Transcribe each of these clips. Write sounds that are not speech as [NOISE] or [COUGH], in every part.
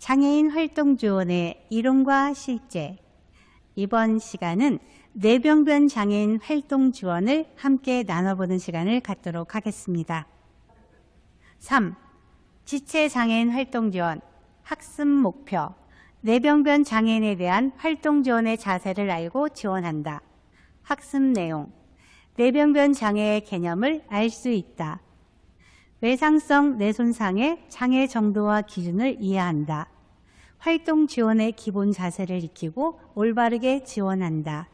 장애인 활동 지원의 이론과 실제. 이번 시간은 뇌병변 장애인 활동 지원을 함께 나눠보는 시간을 갖도록 하겠습니다. 3. 지체 장애인 활동 지원 학습 목표. 뇌병변 장애인에 대한 활동 지원의 자세를 알고 지원한다. 학습 내용. 뇌병변 장애의 개념을 알 수 있다. 외상성 뇌손상의 장애 정도와 기준을 이해한다. 활동 지원의 기본 자세를 익히고 올바르게 지원한다.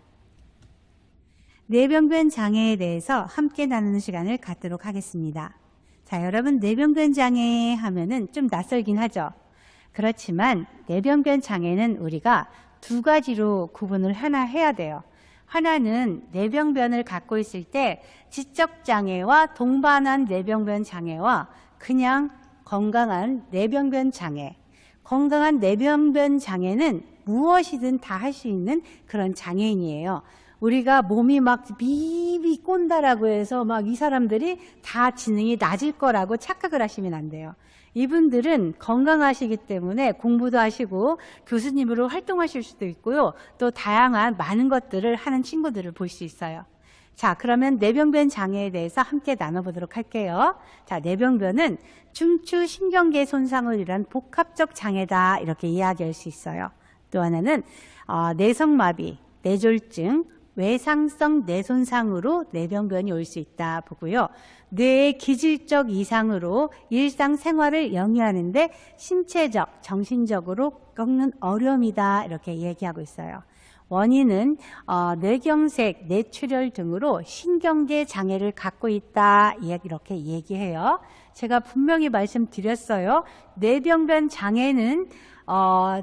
뇌병변 장애에 대해서 함께 나누는 시간을 갖도록 하겠습니다. 자, 여러분 뇌병변 장애 하면은 좀 낯설긴 하죠. 그렇지만 뇌병변 장애는 우리가 두 가지로 구분을 하나 해야 돼요. 하나는 뇌병변을 갖고 있을 때 지적 장애와 동반한 뇌병변 장애와 그냥 건강한 뇌병변 장애. 건강한 뇌병변 장애는 무엇이든 다 할 수 있는 그런 장애인이에요. 우리가 몸이 막 비비 꼰다라고 해서 막 이 사람들이 다 지능이 낮을 거라고 착각을 하시면 안 돼요. 이분들은 건강하시기 때문에 공부도 하시고 교수님으로 활동하실 수도 있고요. 또 다양한 많은 것들을 하는 친구들을 볼 수 있어요. 자, 그러면 뇌병변 장애에 대해서 함께 나눠보도록 할게요. 자, 뇌병변은 중추 신경계 손상을 일한 복합적 장애다 이렇게 이야기할 수 있어요. 또 하나는 어, 뇌성마비, 뇌졸중, 외상성 뇌손상으로 뇌병변이 올 수 있다 보고요. 뇌의 기질적 이상으로 일상생활을 영위하는데 신체적, 정신적으로 겪는 어려움이다 이렇게 얘기하고 있어요. 원인은 어, 뇌경색, 뇌출혈 등으로 신경계 장애를 갖고 있다 이렇게 얘기해요. 제가 분명히 말씀드렸어요. 뇌병변 장애는 어,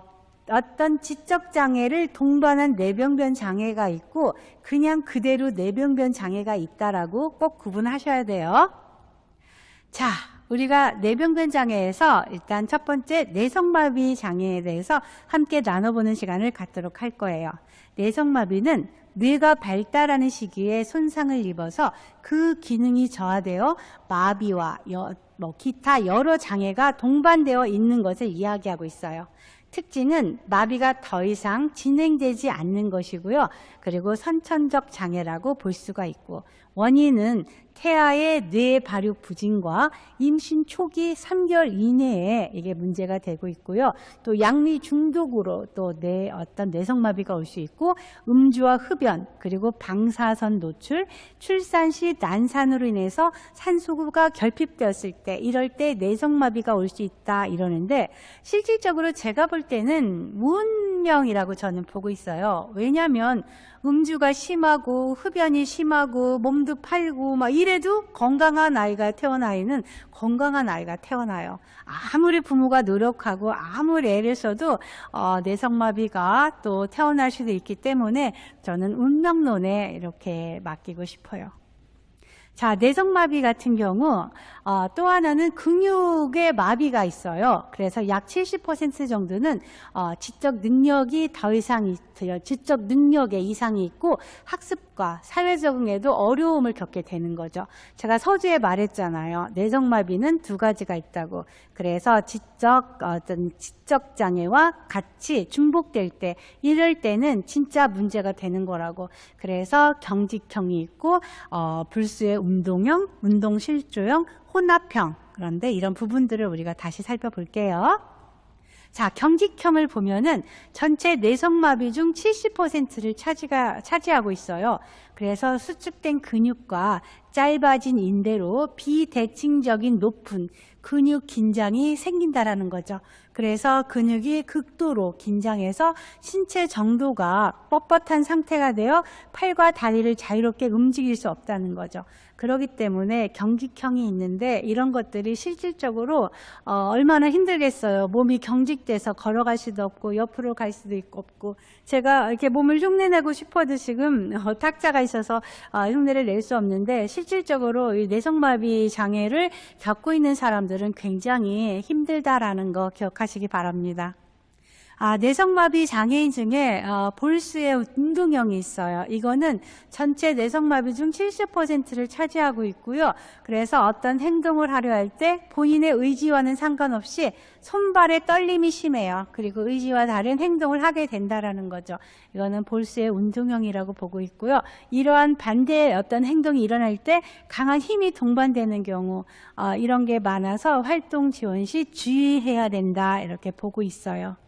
어떤 지적 장애를 동반한 뇌병변 장애가 있고 그냥 그대로 뇌병변 장애가 있다라고 꼭 구분하셔야 돼요. 자, 우리가 뇌병변 장애에서 일단 첫 번째 뇌성마비 장애에 대해서 함께 나눠보는 시간을 갖도록 할 거예요. 뇌성마비는 뇌가 발달하는 시기에 손상을 입어서 그 기능이 저하되어 마비와 여, 뭐 기타 여러 장애가 동반되어 있는 것을 이야기하고 있어요. 특징은 마비가 더 이상 진행되지 않는 것이고요. 그리고 선천적 장애라고 볼 수가 있고 원인은 태아의 뇌 발육 부진과 임신 초기 3개월 이내에 이게 문제가 되고 있고요. 또 양리 중독으로 또 뇌 어떤 뇌성마비가 올 수 있고 음주와 흡연 그리고 방사선 노출, 출산 시 난산으로 인해서 산소가 결핍되었을 때 이럴 때 뇌성마비가 올 수 있다 이러는데 실질적으로 제가 볼 때는 무운명이라고 저는 보고 있어요. 왜냐하면 음주가 심하고 흡연이 심하고 몸도 팔고 막 이 래도 건강한 아이가 태어나이는 건강한 아이가 태어나요. 아무리 부모가 노력하고 아무리 애를 써도 어, 내성마비가 또 태어날 수도 있기 때문에 저는 운명론에 이렇게 맡기고 싶어요. 자, 내성마비 같은 경우 어, 또 하나는 근육의 마비가 있어요. 그래서 약 70% 정도는 어, 지적 능력이 더 이상 있어요. 지적 능력에 이상이 있고 학습과 사회 적응에도 어려움을 겪게 되는 거죠. 제가 서두에 말했잖아요. 내성마비는 두 가지가 있다고. 그래서 지적 어떤 지적 장애와 같이 중복될 때 이럴 때는 진짜 문제가 되는 거라고. 그래서 경직형이 있고 어, 불수의 운동형, 운동실조형, 혼합형 그런데 이런 부분들을 우리가 다시 살펴볼게요. 자, 경직형을 보면은 전체 뇌성마비 중 70%를 차지가, 차지하고 있어요. 그래서 수축된 근육과 짧아진 인대로 비대칭적인 높은 근육 긴장이 생긴다라는 거죠. 그래서 근육이 극도로 긴장해서 신체 정도가 뻣뻣한 상태가 되어 팔과 다리를 자유롭게 움직일 수 없다는 거죠. 그렇기 때문에 경직형이 있는데 이런 것들이 실질적으로 어, 얼마나 힘들겠어요. 몸이 경직돼서 걸어갈 수도 없고 옆으로 갈 수도 없고 제가 이렇게 몸을 흉내내고 싶어도 지금 어, 탁자가 있어서 어, 흉내를 낼 수 없는데 실질적으로 이 뇌성마비 장애를 겪고 있는 사람들은 굉장히 힘들다라는 거 기억하시기 바랍니다. 아, 내성마비 장애인 중에 어, 볼스의 운동형이 있어요. 이거는 전체 내성마비 중 70%를 차지하고 있고요. 그래서 어떤 행동을 하려 할 때 본인의 의지와는 상관없이 손발의 떨림이 심해요. 그리고 의지와 다른 행동을 하게 된다라는 거죠. 이거는 볼스의 운동형이라고 보고 있고요. 이러한 반대의 어떤 행동이 일어날 때 강한 힘이 동반되는 경우 어, 이런 게 많아서 활동 지원 시 주의해야 된다 이렇게 보고 있어요.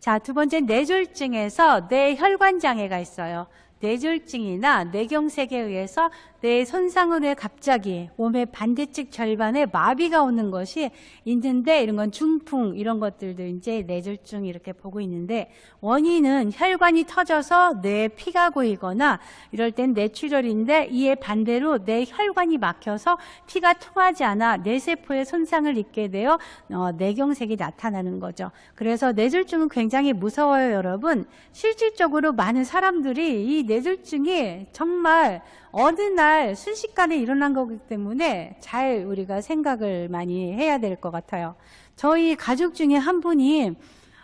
자, 두 번째 뇌졸중에서 뇌혈관 장애가 있어요. 뇌졸중이나 뇌경색에 의해서 뇌 손상으로 해 갑자기 몸의 반대측 절반에 마비가 오는 것이 있는데 이런 건 중풍 이런 것들도 이제 뇌졸중 이렇게 보고 있는데 원인은 혈관이 터져서 뇌에 피가 고이거나 이럴 땐 뇌출혈인데 이에 반대로 뇌 혈관이 막혀서 피가 통하지 않아 뇌세포에 손상을 입게 되어 어, 뇌경색이 나타나는 거죠. 그래서 뇌졸중은 굉장히 무서워요, 여러분. 실질적으로 많은 사람들이 이 뇌졸중이 정말 어느 날 순식간에 일어난 거기 때문에 잘 우리가 생각을 많이 해야 될 것 같아요. 저희 가족 중에 한 분이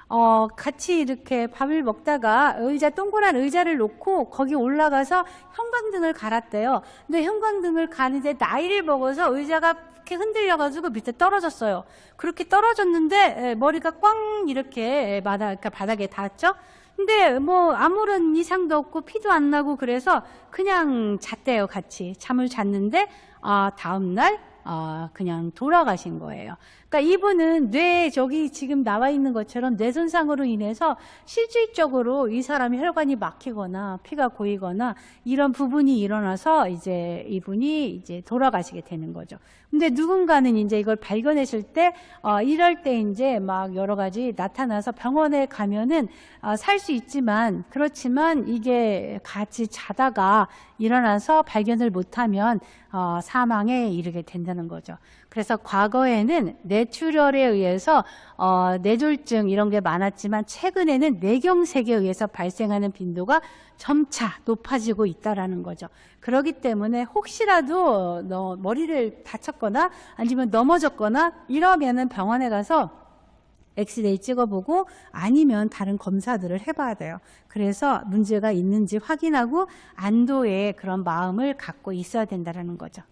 어, 같이 이렇게 밥을 먹다가 의자, 동그란 의자를 놓고 거기 올라가서 형광등을 갈았대요. 근데 형광등을 가는데 나이를 먹어서 의자가 이렇게 흔들려가지고 밑에 떨어졌어요. 그렇게 떨어졌는데 에, 머리가 꽝 이렇게 바닥, 그러니까 바닥에 닿았죠? 근데 뭐 아무런 이상도 없고 피도 안 나고 그래서 그냥 잤대요, 같이. 잠을 잤는데, 아, 다음날, 아, 그냥 돌아가신 거예요. 그러니까 이분은 뇌, 저기 지금 나와 있는 것처럼 뇌 손상으로 인해서 실질적으로 이 사람이 혈관이 막히거나 피가 고이거나 이런 부분이 일어나서 이제 이분이 이제 돌아가시게 되는 거죠. 근데 누군가는 이제 이걸 발견했을 때, 어, 이럴 때 이제 막 여러 가지 나타나서 병원에 가면은 어, 살 수 있지만 그렇지만 이게 같이 자다가 일어나서 발견을 못하면 어, 사망에 이르게 된다는 거죠. 그래서 과거에는 뇌출혈에 의해서 어, 뇌졸중 이런 게 많았지만 최근에는 뇌경색에 의해서 발생하는 빈도가 점차 높아지고 있다라는 거죠. 그렇기 때문에 혹시라도 너 머리를 다쳤거나 아니면 넘어졌거나 이러면은 병원에 가서 엑스레이 찍어보고 아니면 다른 검사들을 해봐야 돼요. 그래서 문제가 있는지 확인하고 안도의 그런 마음을 갖고 있어야 된다는 거죠.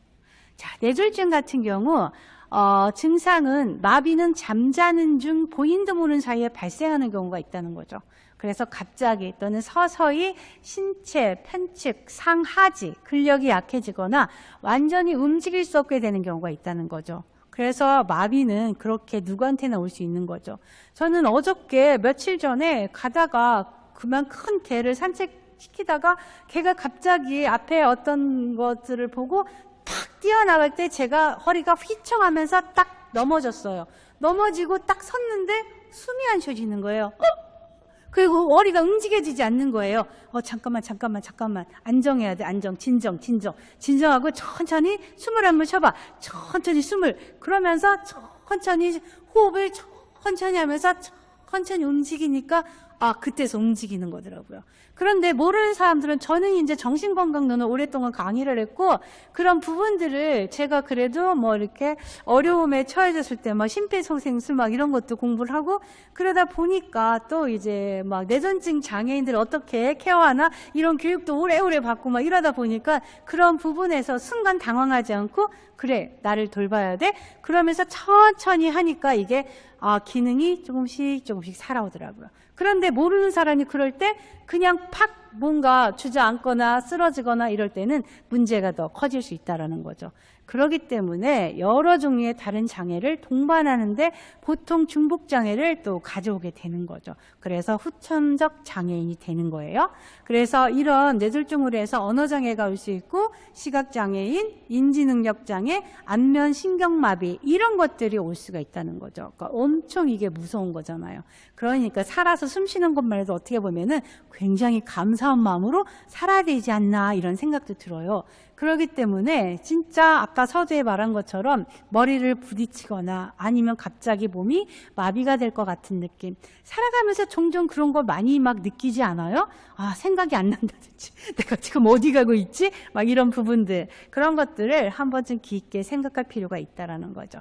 자, 뇌졸중 같은 경우 어, 증상은 마비는 잠자는 중 보인도 모르는 사이에 발생하는 경우가 있다는 거죠. 그래서 갑자기 또는 서서히 신체, 편측, 상하지, 근력이 약해지거나 완전히 움직일 수 없게 되는 경우가 있다는 거죠. 그래서 마비는 그렇게 누구한테나 올 수 있는 거죠. 저는 어저께 며칠 전에 가다가 그만 큰 개를 산책 시키다가 개가 갑자기 앞에 어떤 것들을 보고 탁 뛰어나갈 때 제가 허리가 휘청하면서 딱 넘어졌어요. 넘어지고 딱 섰는데 숨이 안 쉬어지는 거예요. 어? 그리고 머리가 움직여지지 않는 거예요. 어, 잠깐만, 잠깐만, 잠깐만. 안정해야 돼, 안정, 진정, 진정. 진정하고 천천히 숨을 한 번 쉬어봐. 천천히 숨을. 그러면서 천천히 호흡을 천천히 하면서 천천히 움직이니까 아, 그때서 움직이는 거더라고요. 그런데 모르는 사람들은 저는 이제 정신건강론을 오랫동안 강의를 했고 그런 부분들을 제가 그래도 뭐 이렇게 어려움에 처해졌을 때 막 심폐소생술 막 이런 것도 공부를 하고 그러다 보니까 또 이제 막 뇌전증 장애인들 어떻게 케어하나 이런 교육도 오래오래 받고 막 이러다 보니까 그런 부분에서 순간 당황하지 않고 그래 나를 돌봐야 돼 그러면서 천천히 하니까 이게 아, 기능이 조금씩 조금씩 살아오더라고요. 그런데 모르는 사람이 그럴 때 그냥 팍 뭔가 주저앉거나 쓰러지거나 이럴 때는 문제가 더 커질 수 있다라는 거죠. 그렇기 때문에 여러 종류의 다른 장애를 동반하는데 보통 중복 장애를 또 가져오게 되는 거죠. 그래서 후천적 장애인이 되는 거예요. 그래서 이런 뇌졸중으로 해서 언어 장애가 올 수 있고 시각 장애인, 인지 능력 장애, 안면 신경마비 이런 것들이 올 수가 있다는 거죠. 그러니까 엄청 이게 무서운 거잖아요. 그러니까 살아서 숨 쉬는 것만 해도 어떻게 보면은 굉장히 감사한 마음으로 살아야 되지 않나 이런 생각도 들어요. 그렇기 때문에 진짜 아까 서두에 말한 것처럼 머리를 부딪히거나 아니면 갑자기 몸이 마비가 될 것 같은 느낌. 살아가면서 종종 그런 거 많이 막 느끼지 않아요? 아, 생각이 안 난다든지. [LAUGHS] 내가 지금 어디 가고 있지? 막 이런 부분들. 그런 것들을 한 번쯤 깊게 생각할 필요가 있다라는 거죠.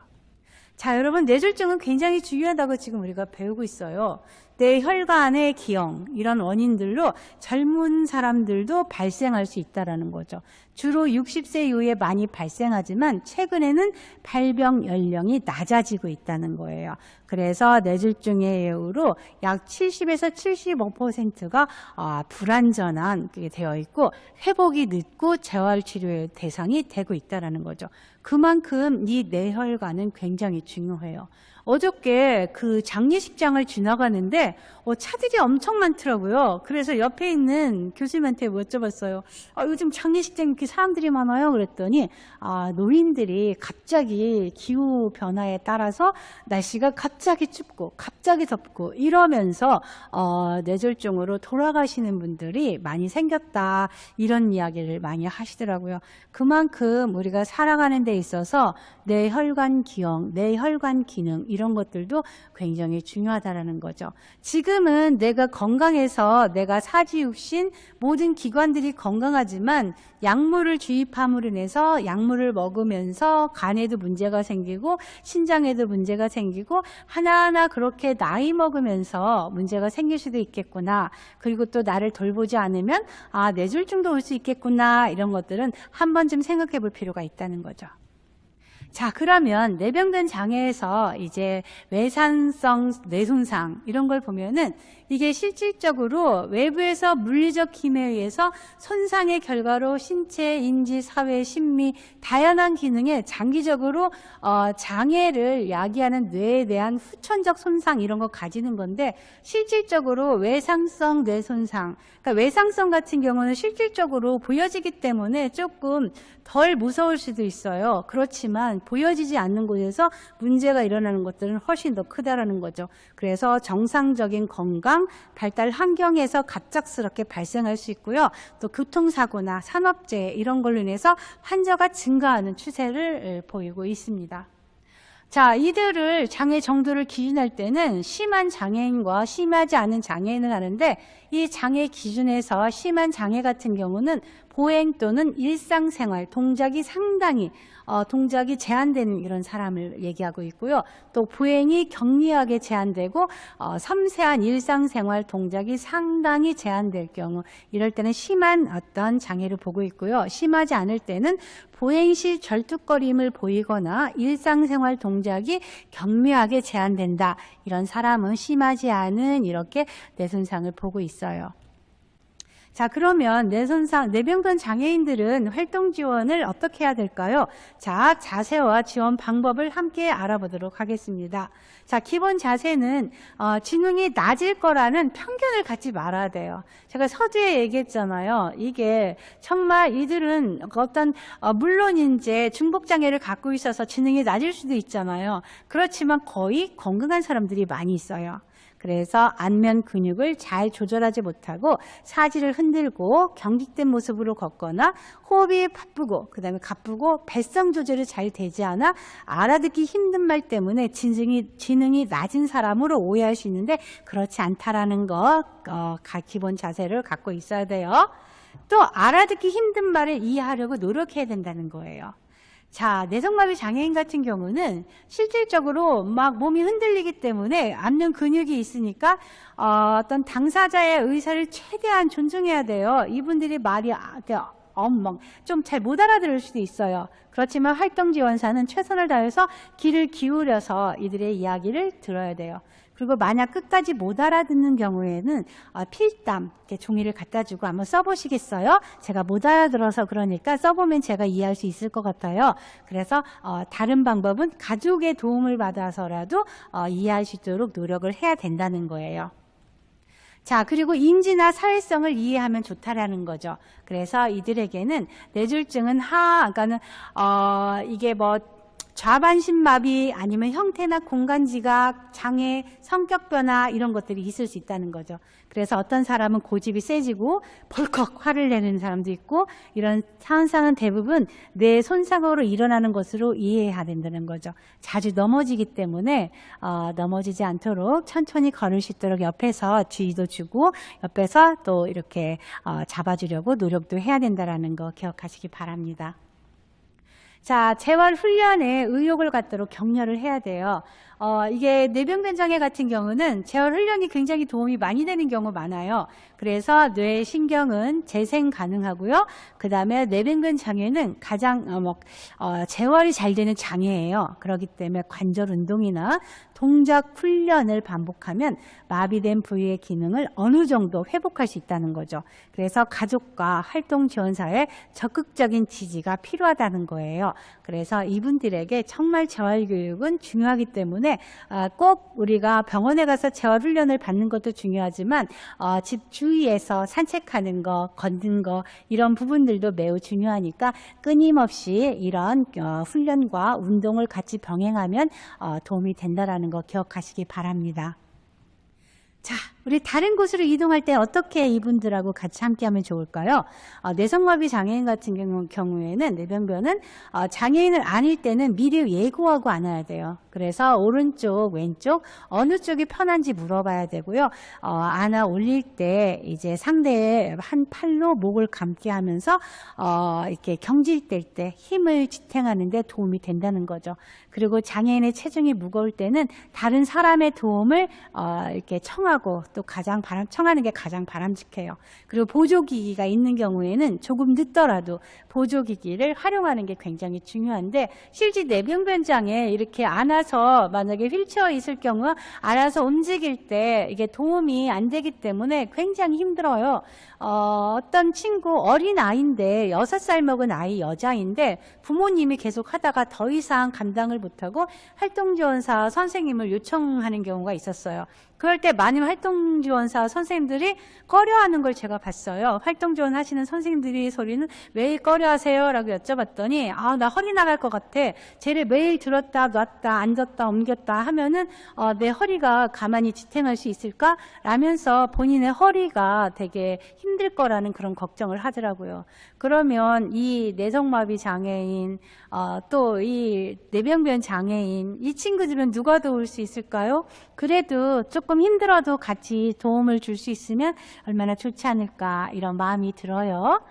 자, 여러분, 뇌졸중은 굉장히 중요하다고 지금 우리가 배우고 있어요. 뇌혈관의 기형, 이런 원인들로 젊은 사람들도 발생할 수 있다는 거죠. 주로 60세 이후에 많이 발생하지만 최근에는 발병 연령이 낮아지고 있다는 거예요. 그래서 뇌졸중의 예후로 약 70에서 75%가 아, 불안전한 게 되어 있고 회복이 늦고 재활 치료의 대상이 되고 있다는 거죠. 그만큼 이 뇌혈관은 굉장히 중요해요. 어저께 그 장례식장을 지나가는데 어, 차들이 엄청 많더라고요. 그래서 옆에 있는 교수님한테 여쭤봤어요. 아, 요즘 장례식장 이렇게 사람들이 많아요? 그랬더니 아, 노인들이 갑자기 기후 변화에 따라서 날씨가 갑자기 춥고 갑자기 덥고 이러면서 어, 뇌졸중으로 돌아가시는 분들이 많이 생겼다 이런 이야기를 많이 하시더라고요. 그만큼 우리가 살아가는 데 있어서 뇌혈관 기형, 뇌혈관 기능 이런 것들도 굉장히 중요하다라는 거죠. 지금은 내가 건강해서 내가 사지육신 모든 기관들이 건강하지만 약물을 주입함으로 인해서 약물을 먹으면서 간에도 문제가 생기고 신장에도 문제가 생기고 하나하나 그렇게 나이 먹으면서 문제가 생길 수도 있겠구나. 그리고 또 나를 돌보지 않으면 아 뇌졸중도 올 수 있겠구나 이런 것들은 한 번쯤 생각해 볼 필요가 있다는 거죠. 자, 그러면 뇌병변 장애에서 이제 외산성 뇌손상 이런 걸 보면은 이게 실질적으로 외부에서 물리적 힘에 의해서 손상의 결과로 신체, 인지, 사회, 심미 다양한 기능에 장기적으로 어, 장애를 야기하는 뇌에 대한 후천적 손상 이런 거 가지는 건데 실질적으로 외상성 뇌손상, 그러니까 외상성 같은 경우는 실질적으로 보여지기 때문에 조금 덜 무서울 수도 있어요. 그렇지만 보여지지 않는 곳에서 문제가 일어나는 것들은 훨씬 더 크다라는 거죠. 그래서 정상적인 건강, 발달 환경에서 갑작스럽게 발생할 수 있고요. 또 교통사고나 산업재해 이런 걸로 인해서 환자가 증가하는 추세를 보이고 있습니다. 자, 이들을 장애 정도를 기준할 때는 심한 장애인과 심하지 않은 장애인을 하는데 이 장애 기준에서 심한 장애 같은 경우는 보행 또는 일상생활 동작이 상당히 어, 동작이 제한되는 이런 사람을 얘기하고 있고요. 또 보행이 경미하게 제한되고 어, 섬세한 일상생활 동작이 상당히 제한될 경우 이럴 때는 심한 어떤 장애를 보고 있고요. 심하지 않을 때는 보행 시 절뚝거림을 보이거나 일상생활 동작이 경미하게 제한된다. 이런 사람은 심하지 않은 이렇게 뇌손상을 보고 있어요. 자, 그러면 뇌손상, 뇌병변 장애인들은 활동 지원을 어떻게 해야 될까요? 자, 자세와 지원 방법을 함께 알아보도록 하겠습니다. 자, 기본 자세는 어, 지능이 낮을 거라는 편견을 갖지 말아야 돼요. 제가 서두에 얘기했잖아요. 이게 정말 이들은 어떤 어, 물론 이제 중복 장애를 갖고 있어서 지능이 낮을 수도 있잖아요. 그렇지만 거의 건강한 사람들이 많이 있어요. 그래서 안면 근육을 잘 조절하지 못하고 사지를 흔들고 경직된 모습으로 걷거나 호흡이 바쁘고 그다음에 가쁘고 발성 조절이 잘 되지 않아 알아듣기 힘든 말 때문에 지능이, 지능이 낮은 사람으로 오해할 수 있는데 그렇지 않다라는 거 어, 기본 자세를 갖고 있어야 돼요. 또 알아듣기 힘든 말을 이해하려고 노력해야 된다는 거예요. 자, 내성마비 장애인 같은 경우는 실질적으로 막 몸이 흔들리기 때문에 안면 근육이 있으니까 어, 떤 당사자의 의사를 최대한 존중해야 돼요. 이분들이 말이 아, 엉망 좀 잘 못 알아들을 수도 있어요. 그렇지만 활동 지원사는 최선을 다해서 귀를 기울여서 이들의 이야기를 들어야 돼요. 그리고 만약 끝까지 못 알아듣는 경우에는 어, 필담 이렇게 종이를 갖다 주고 한번 써보시겠어요? 제가 못 알아들어서 그러니까 써보면 제가 이해할 수 있을 것 같아요. 그래서 어, 다른 방법은 가족의 도움을 받아서라도 어, 이해할 수 있도록 노력을 해야 된다는 거예요. 자, 그리고 인지나 사회성을 이해하면 좋다라는 거죠. 그래서 이들에게는 뇌졸중은 하, 그러니까는 어, 이게 뭐 좌반신마비 아니면 형태나 공간 지각, 장애, 성격 변화 이런 것들이 있을 수 있다는 거죠. 그래서 어떤 사람은 고집이 세지고 벌컥 화를 내는 사람도 있고 이런 현상은 대부분 뇌 손상으로 일어나는 것으로 이해해야 된다는 거죠. 자주 넘어지기 때문에 어, 넘어지지 않도록 천천히 걸을 수 있도록 옆에서 주의도 주고 옆에서 또 이렇게 어, 잡아주려고 노력도 해야 된다는 거 기억하시기 바랍니다. 자, 재활 훈련에 의욕을 갖도록 격려를 해야 돼요. 어, 이게 뇌병변 장애 같은 경우는 재활 훈련이 굉장히 도움이 많이 되는 경우 많아요. 그래서 뇌 신경은 재생 가능하고요. 그 다음에 뇌병변 장애는 가장 어, 뭐, 어, 재활이 잘 되는 장애예요. 그렇기 때문에 관절 운동이나 동작 훈련을 반복하면 마비된 부위의 기능을 어느 정도 회복할 수 있다는 거죠. 그래서 가족과 활동 지원사의 적극적인 지지가 필요하다는 거예요. 그래서 이분들에게 정말 재활 교육은 중요하기 때문에 아, 꼭 우리가 병원에 가서 재활 훈련을 받는 것도 중요하지만 어, 집 주위에서 산책하는 거, 걷는 거 이런 부분들도 매우 중요하니까 끊임없이 이런 어, 훈련과 운동을 같이 병행하면 어, 도움이 된다라는 거 기억하시기 바랍니다. 자, 우리 다른 곳으로 이동할 때 어떻게 이분들하고 같이 함께하면 좋을까요? 어, 뇌성마비 장애인 같은 경우, 경우에는 뇌병변은 어, 장애인을 안을 때는 미리 예고하고 안아야 돼요. 그래서 오른쪽, 왼쪽 어느 쪽이 편한지 물어봐야 되고요. 어, 안아 올릴 때 이제 상대의 한 팔로 목을 감게 하면서 어, 이렇게 경질될 때 힘을 지탱하는데 도움이 된다는 거죠. 그리고 장애인의 체중이 무거울 때는 다른 사람의 도움을 어, 이렇게 청하고 또 가장 바람 청하는 게 가장 바람직해요. 그리고 보조기기가 있는 경우에는 조금 늦더라도 보조기기를 활용하는 게 굉장히 중요한데 실제 뇌병변장에 이렇게 안아서 만약에 휠체어 있을 경우 알아서 움직일 때 이게 도움이 안 되기 때문에 굉장히 힘들어요. 어, 어떤 친구 어린 아이인데 여섯 살 먹은 아이 여자인데 부모님이 계속 하다가 더 이상 감당을 못하고 활동지원사 선생님을 요청하는 경우가 있었어요. 그럴 때 많은 활동 지원사 선생님들이 꺼려하는 걸 제가 봤어요. 활동 지원 하시는 선생님들이 소리는 왜 꺼려하세요? 라고 여쭤봤더니 아, 나 허리 나갈 것 같아. 쟤를 매일 들었다 놨다 앉았다 옮겼다 하면은 어, 내 허리가 가만히 지탱할 수 있을까? 라면서 본인의 허리가 되게 힘들 거라는 그런 걱정을 하더라고요. 그러면 이 내성마비 장애인 어, 또이 뇌병변 장애인 이 친구들은 누가 도울 수 있을까요? 그래도 조금 힘들어도 같이 도움을 줄 수 있으면 얼마나 좋지 않을까 이런 마음이 들어요.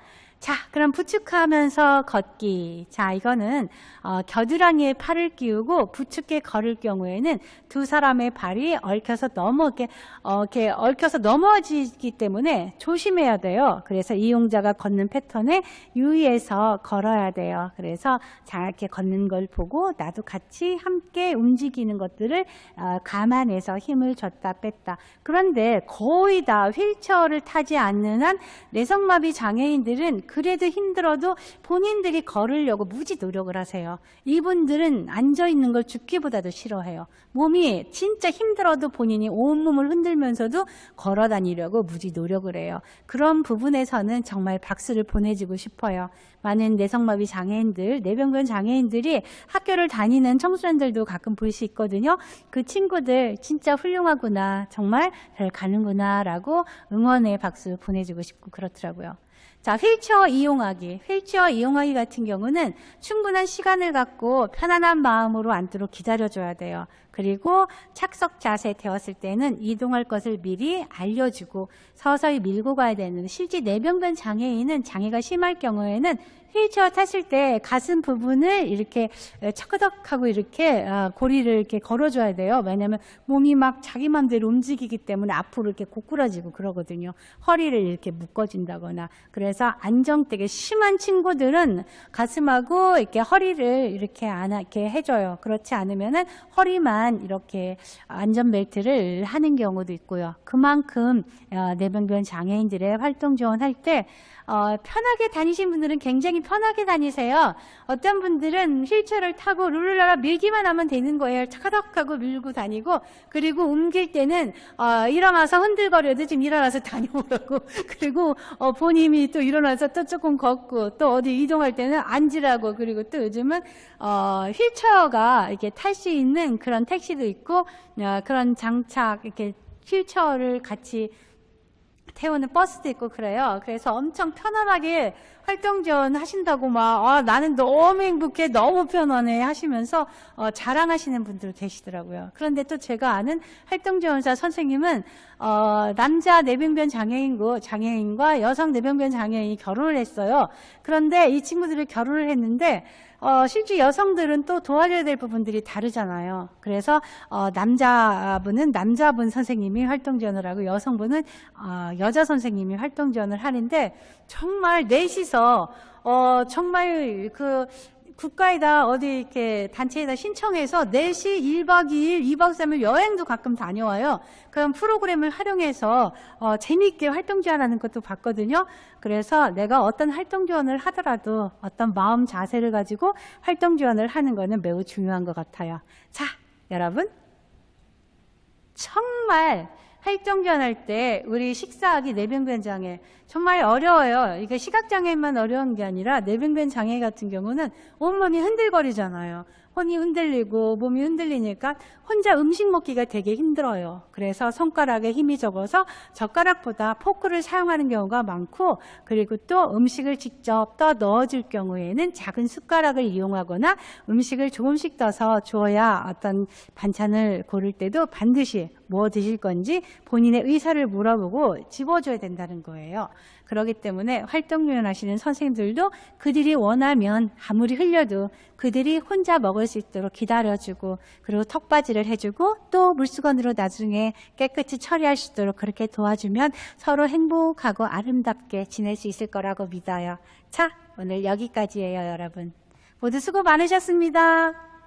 자, 그럼 부축하면서 걷기. 자, 이거는 어, 겨드랑이에 팔을 끼우고 부축해 걸을 경우에는 두 사람의 발이 얽혀서 넘어 이렇게, 어, 이렇게 얽혀서 넘어지기 때문에 조심해야 돼요. 그래서 이용자가 걷는 패턴에 유의해서 걸어야 돼요. 그래서 자 이렇게 걷는 걸 보고 나도 같이 함께 움직이는 것들을 어, 감안해서 힘을 줬다 뺐다. 그런데 거의 다 휠체어를 타지 않는 한 내성마비 장애인들은 그래도 힘들어도 본인들이 걸으려고 무지 노력을 하세요. 이분들은 앉아 있는 걸 죽기보다도 싫어해요. 몸이 진짜 힘들어도 본인이 온몸을 흔들면서도 걸어 다니려고 무지 노력을 해요. 그런 부분에서는 정말 박수를 보내주고 싶어요. 많은 내성마비 장애인들, 뇌병변 장애인들이 학교를 다니는 청소년들도 가끔 볼 수 있거든요. 그 친구들 진짜 훌륭하구나, 정말 잘 가는구나라고 응원의 박수 보내주고 싶고 그렇더라고요. 자, 휠체어 이용하기. 휠체어 이용하기 같은 경우는 충분한 시간을 갖고 편안한 마음으로 앉도록 기다려줘야 돼요. 그리고 착석 자세 되었을 때는 이동할 것을 미리 알려주고 서서히 밀고 가야 되는 실제 내병변 장애인은 장애가 심할 경우에는 휠체어 탔을 때 가슴 부분을 이렇게 척그덕하고 이렇게 아, 고리를 이렇게 걸어줘야 돼요. 왜냐하면 몸이 막 자기 맘대로 움직이기 때문에 앞으로 이렇게 고꾸라지고 그러거든요. 허리를 이렇게 묶어진다거나 그래서 안정되게 심한 친구들은 가슴하고 이렇게 허리를 이렇게 안 이렇게 해줘요. 그렇지 않으면은 허리만 이렇게 안전벨트를 하는 경우도 있고요. 그만큼 어, 내병변 장애인들의 활동 지원할 때 어, 편하게 다니신 분들은 굉장히 편하게 다니세요. 어떤 분들은 휠체어를 타고 룰루라라 밀기만 하면 되는 거예요. 차가닥하고 밀고 다니고 그리고 옮길 때는 어, 일어나서 흔들거려도 좀 일어나서 [LAUGHS] 다녀오라고 그리고 어, 본인이 또 일어나서 또 조금 걷고 또 어디 이동할 때는 앉으라고 그리고 또 요즘은 어, 휠체어가 이렇게 탈 수 있는 그런 택 시도 있고 어, 그런 장착 이렇게 휠체어를 같이 태우는 버스도 있고 그래요. 그래서 엄청 편안하게 활동 지원 하신다고 막 아, 나는 너무 행복해, 너무 편안해 하시면서 어, 자랑하시는 분들 계시더라고요. 그런데 또 제가 아는 활동 지원사 선생님은 어, 남자 내병변 장애인고 장애인과 여성 내병변 장애인이 결혼을 했어요. 그런데 이 친구들이 결혼을 했는데 어, 실제 여성들은 또 도와줘야 될 부분들이 다르잖아요. 그래서 어, 남자분은 남자분 선생님이 활동 지원을 하고 여성분은 어, 여자 선생님이 활동 지원을 하는데 정말 넷이서 어, 정말 그 국가에다 어디 이렇게 단체에다 신청해서 넷이 1박 2일, 2박 3일 여행도 가끔 다녀와요. 그런 프로그램을 활용해서 어, 재미있게 활동 지원하는 것도 봤거든요. 그래서 내가 어떤 활동 지원을 하더라도 어떤 마음 자세를 가지고 활동 지원을 하는 거는 매우 중요한 것 같아요. 자, 여러분. 정말 지원할 때 우리 식사하기 내변변 장애 정말 어려워요. 이게 시각 장애만 어려운 게 아니라 내변변 장애 같은 경우는 온몸이 흔들거리잖아요. 혼이 흔들리고 몸이 흔들리니까 혼자 음식 먹기가 되게 힘들어요. 그래서 손가락에 힘이 적어서 젓가락보다 포크를 사용하는 경우가 많고 그리고 또 음식을 직접 떠 넣어줄 경우에는 작은 숟가락을 이용하거나 음식을 조금씩 떠서 주어야 어떤 반찬을 고를 때도 반드시 뭐 드실 건지 본인의 의사를 물어보고 집어줘야 된다는 거예요. 그렇기 때문에 활동요원 하시는 선생님들도 그들이 원하면 아무리 흘려도 그들이 혼자 먹을 수 있도록 기다려주고 그리고 턱받이를 해주고 또 물수건으로 나중에 깨끗이 처리할 수 있도록 그렇게 도와주면 서로 행복하고 아름답게 지낼 수 있을 거라고 믿어요. 자, 오늘 여기까지예요, 여러분. 모두 수고 많으셨습니다.